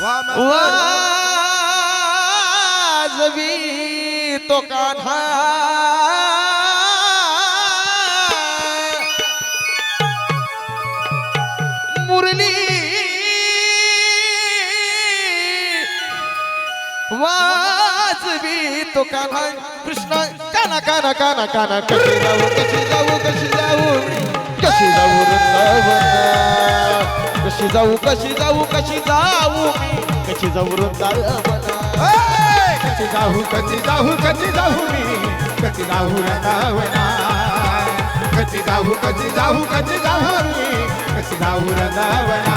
ওয়াজবি তো কাঁধা মুরলি ওয়াজবি তো কাঁধা কৃষ্ণ কানা কানা কানা কানা কচি যাও কচি যাও কচি कशी जाऊ वृंदावना कशी जाऊ कशी जाऊ कशी जाऊ मी? कशी जाऊ वृंदावना कधी जाऊ कशी जाऊ कशी जाऊ मी? कशी जाऊ रंगावना कधी जाऊ कशी जाऊ कशी जाऊ मी? कशी जाऊ रंगावना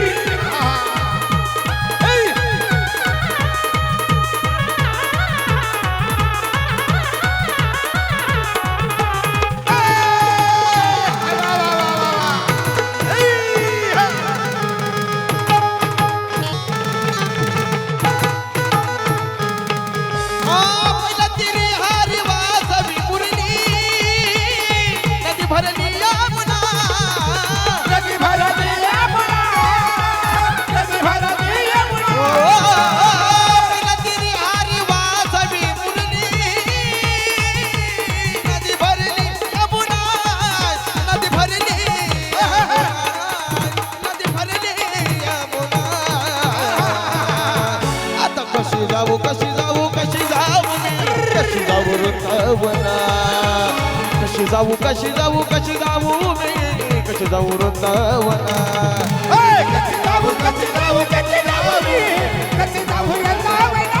जाऊ कशी जाऊ कशी जाऊ? कशी जाऊ वृंदावना? कशी जाऊ कशी जाऊ कशी जाऊ मी? कशी जाऊ वृंदावना? कशी जाऊ कशी जाऊ कशी जाऊ मी? कधी जाऊ रंगावना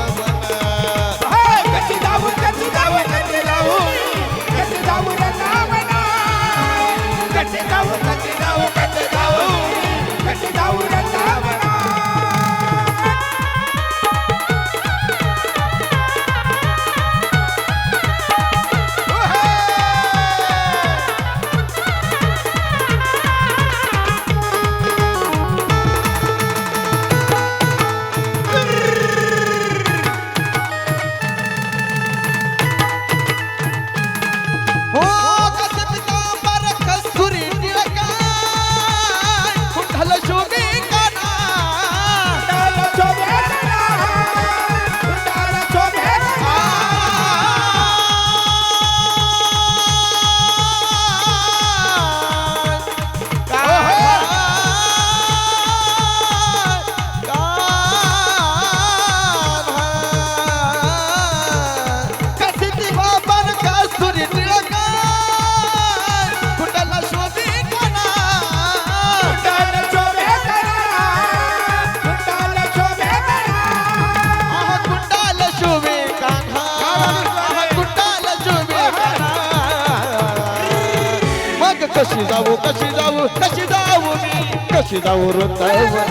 कशी जाऊ कशी जाऊ कशी जाऊ मी? कशी जाऊ वृंदावना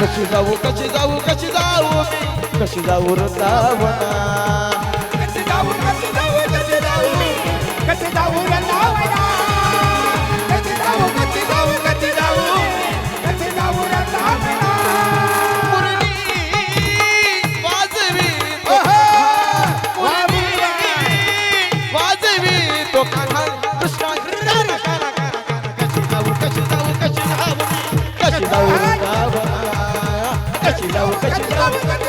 कशी जाऊ कशी जाऊ कशी जाऊ मी? कशी जाऊ वृंदावना? कशी जाऊ कशी जाऊ कशी जाऊ मी? कशी जाऊ रे Kaçın